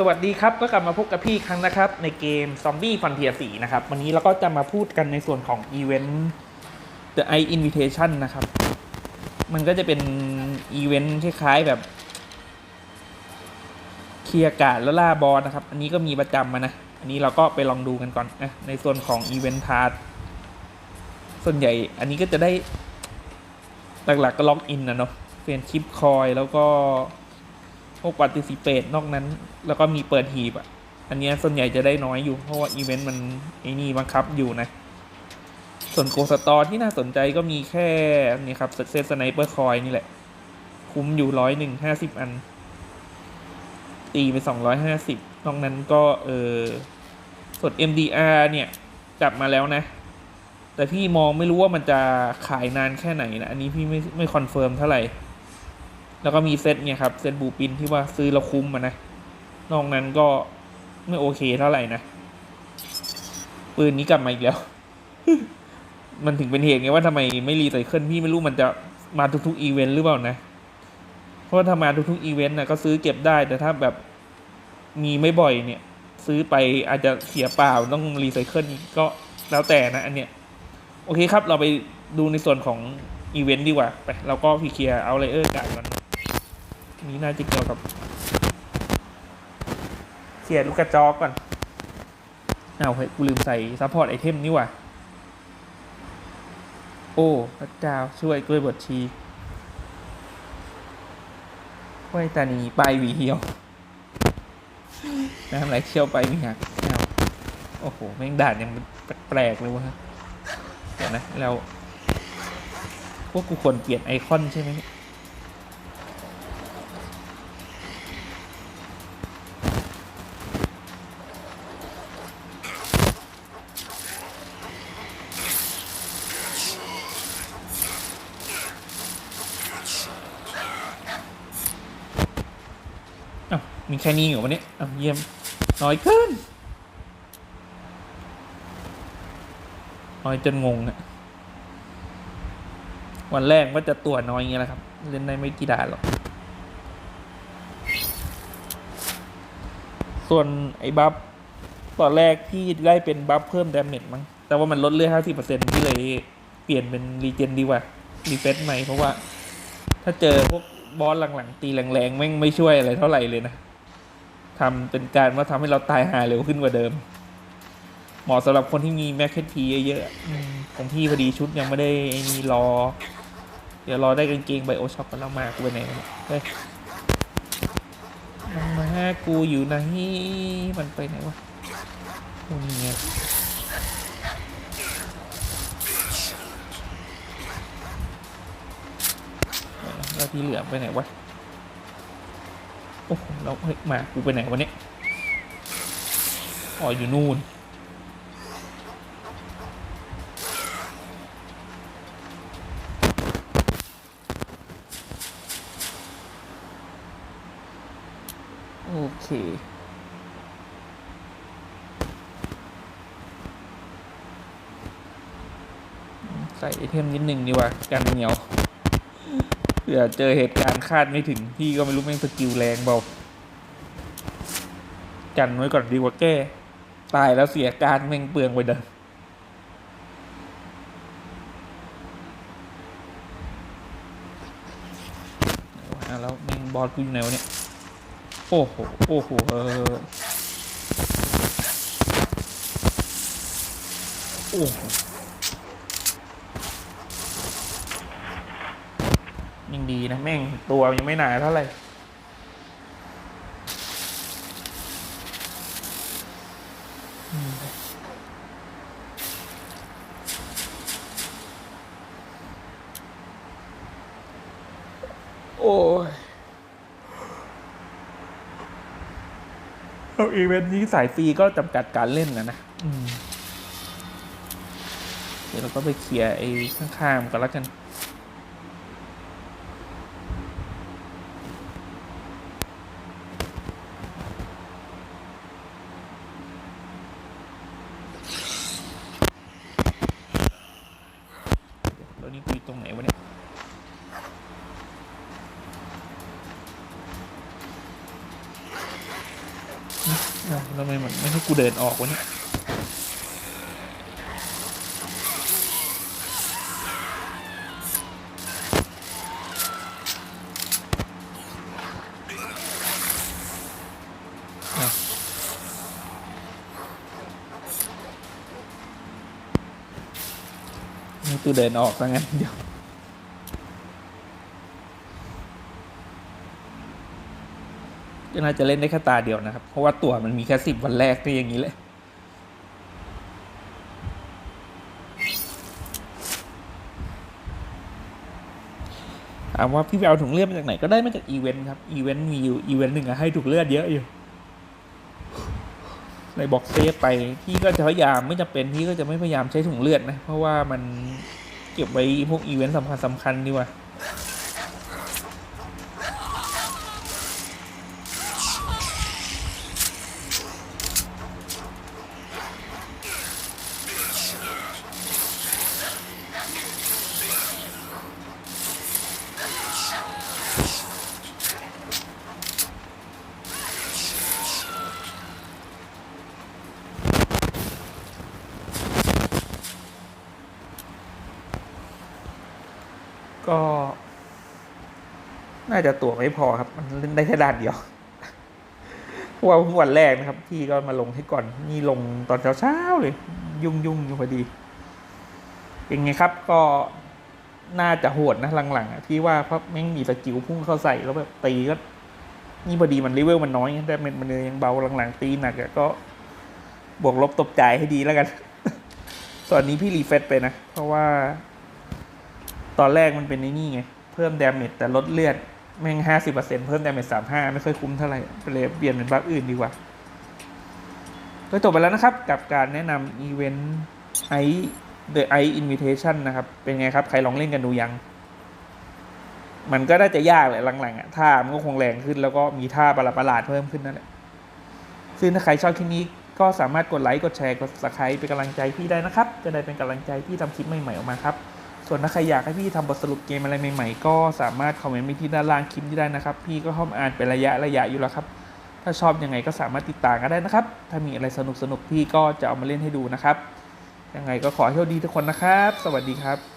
สวัสดีครับ ก็กลับมาพบกับพี่ครั้งนะครับ ในเกม Zombie Frontier 4นะครับ วันนี้เราก็จะมาพูดกันในส่วนของอีเวนต์ The Eye Invitation นะครับ มันก็จะเป็นอีเวนต์คล้ายๆแบบ เคลียร์การ์ดแล้วล่าบอสนะครับ อันนี้ก็มีประจำมานะ อันนี้เราก็ไปลองดูกันก่อนนะในส่วนของอีเวนต์พาร์ทส่วนใหญ่อันนี้ก็จะได้หลักๆก็ล็อกอินนะเนาะเป็นชิปคอยแล้วก็ พวกปฏิสิเปตนอกนั้น แล้วก็มีเปิดหีบอะ อันนี้ส่วนใหญ่จะได้น้อยอยู่ เพราะว่าอีเวนต์มันไอ้นี่บังคับอยู่นะ ส่วนโกสตอที่น่าสนใจก็มีแค่นี่ครับเซตสไนเปอร์คอยนี่แหละ คุ้มอยู่ร้อยหนึ่งห้าสิบอัน ตีไปสองร้อยห้าสิบนอกนั้นก็เออส่วน MDR เนี่ยจับมาแล้วนะ แต่พี่มองไม่รู้ว่ามันจะขายนานแค่ไหนนะ อันนี้พี่ไม่ไม่คอนเฟิร์มเท่าไหร่ แล้วก็มีเซตเนี่ยครับเซตบูปินที่ว่าซื้อแล้วคุ้มอะนะ นอกนั้นก็ไม่โอเคเท่าไหร่นะ ปืนนี้กลับมาอีกแล้ว มันถึงเป็นเหตุไงว่าทำไมไม่รีไซเคิลพี่ไม่รู้มันจะมาทุกๆอีเวนต์หรือเปล่านะ เพราะว่าถ้ามาทุกๆอีเวนต์นะก็ซื้อเก็บได้แต่ถ้าแบบมีไม่บ่อยเนี่ย ซื้อไปอาจจะเสียเปล่าต้องรีไซเคิลอีกก็แล้วแต่นะอันเนี้ยโอเคครับเราไปดูในส่วนของอีเวนต์ดีกว่า ไปเราก็พีเคียเอาเลเยอร์การก่อน นี้น่าจะเกี่ยวกับเคลียร์ลูกกระจอกก่อนเอาเฮ้ยกูลืมใส่ซัพพอร์ตไอเทมนี่ว่าโอ้พระเจ้าช่วยกล้วยบดชีกล้วยตานีไปหวีเหี่ยวน้ำไหลเชี่ยวไปม่หักเอาโอ้โห แม่งด่านยังแปลกเลยวะเดี๋ยวนะ เรา พวกกูควรเปลี่ยนไอคอนใช่ไหมเนี่ย มีแค่นี้เหรอวะเนี่ยอ้าเยี่ยม น้อยเกิน น้อยจนงงอะวันแรกว่าจะตัวน้อยอย่างเงี้ยแหละครับ เล่นได้ไม่กี่ด่านหรอก ส่วนไอ้บัฟตอนแรกพี่ได้เป็นบัฟเพิ่มดาเมจมั้ง แต่ว่ามันลดเลือดห้าสิบเปอร์เซ็นต์พี่เลยเปลี่ยนเป็นรีเจนดีกว่า รีเฟซใหม่เพราะว่า ถ้าเจอพวกบอสหลังๆ ตีแรงๆแม่งไม่ช่วยอะไรเท่าไหร่เลยนะ ทำเป็นการว่าทำให้เราตายหาเร็วขึ้นกว่าเดิม เหมาะสำหรับคนที่มีแม็กเคทีเยอะๆของพี่พอดีชุดยังไม่ได้ไอ้นี่รอ เดี๋ยวรอได้กางเกงไบโอช็อปกันแล้วมากูไปไหนะเฮ้ยมันมาหากูอยู่ไหนมันไปไหนวะโอ้นี่ไงแล้วที่เหลือไปไหนวะ โอ้โหเราเฮ้ยมากูไปไหนวะเนี่ยอ๋ออยู่นู่นโอเคใส่ไอเทมนิดหนึ่งดีกว่ากันเหนียว เผื่อเจอเหตุการณ์คาดไม่ถึงพี่ก็ไม่รู้แม่งสกิลแรงเบากันไว้ก่อนดีกว่าแก้ ตายแล้วเสียการแม่งเปลืองไปเดินแล้วแม่งบอสกูอยู่ไหนวะเนี่ย โอ้โห โอ้โหเออโอ้โห ยังดีนะแม่งตัวยังไม่หนาเท่าไหร่อืมโอ้ยเอาอีเวนต์นี้สายฟรีก็จำกัดการเล่นนะนะอืมเดี๋ยวเราก็ไปเคลียร์ไอ้ข้างๆมันกันแล้วกัน วันนี้กูอยู่ตรงไหนวะเนี่ยทำไมมันไม่ให้กูเดินออกวะเนี่ย ให้กูเดินออกซะงั้นเดี๋ยวก็น่าจะเล่นได้แค่ตาเดียวนะครับ เพราะว่าตั๋วมันมีแค่สิบวันแรกก็อย่างนี้แหละถามว่าพี่ไปเอาถุงเลือดมาจากไหนก็ได้มาจากอีเวนต์ครับ อีเวนต์มีอยู่อีเวนต์หนึ่งอะให้ถุงเลือดเยอะอยู่ ในบอกเซฟไปพี่ก็จะพยายามไม่จำเป็นพี่ก็จะไม่พยายามใช้ถุงเลือดนะ เพราะว่ามันเก็บไว้พวกอีเวนต์สำคัญสำคัญดีกว่า ก็ น่าจะตั๋วไม่พอครับ มันเล่นได้แค่ด้านเดียวเพราะว่าวันแรกนะครับ พี่ก็มาลงให้ก่อน นี่ลงตอนเช้าๆเลย ยุ่งยุ่งอยู่พอดีเป็นไงครับ ก็น่าจะโหดนะหลังๆอะพี่ว่าเพราะแม่งมีสกิลพุ่งเข้าใส่แล้วแบบตีก็ นี่พอดีมันเลเวลมันน้อยไงแต่มันมันเลยยังเบาหลังๆ ตีหนักก็ บวกลบตบจ่ายให้ดีแล้วกัน ตอนนี้พี่รีเฟซไปนะ เพราะว่า ตอนแรกมันเป็นในนี่ไง เพิ่มดาเมจแต่ลดเลือดแม่งห้าสิบเปอร์เซ็นเพิ่มดาเมจสามห้าไม่ค่อยคุ้มเท่าไหร่เลยเปลี่ยนเป็นบัฟอื่นดีกว่า ก็จบไปแล้วนะครับ กับการแนะนำอีเวนต์ไอ The i Invitation นะครับ เป็นไงครับ ใครลองเล่นกันดูยัง มันก็น่าจะยากแหละหลังๆอะท่ามันก็คงแรงขึ้นแล้วก็มีท่าประหลาดๆเพิ่มขึ้นนั่นแหละ ซึ่งถ้าใครชอบคลิปนี้ก็สามารถกดไลค์ กดแชร์ กด subscribe เป็นกำลังใจพี่ได้นะครับ จะได้เป็นกำลังใจที่ทำคลิปใหม่ๆออกมาครับ ส่วนถ้าใครอยากให้พี่ทำบทสรุปเกมอะไรใหม่ๆ ก็สามารถคอมเมนต์ไปที่ด้านล่างคลิปนี้ได้นะครับ พี่ก็ห้อมอ่านเป็นระยะระยะอยู่แล้วครับ ถ้าชอบยังไงก็สามารถติดตามกันได้นะครับ ถ้ามีอะไรสนุกๆพี่ก็จะเอามาเล่นให้ดูนะครับ ยังไงก็ขอให้โชคดีทุกคนนะครับ สวัสดีครับ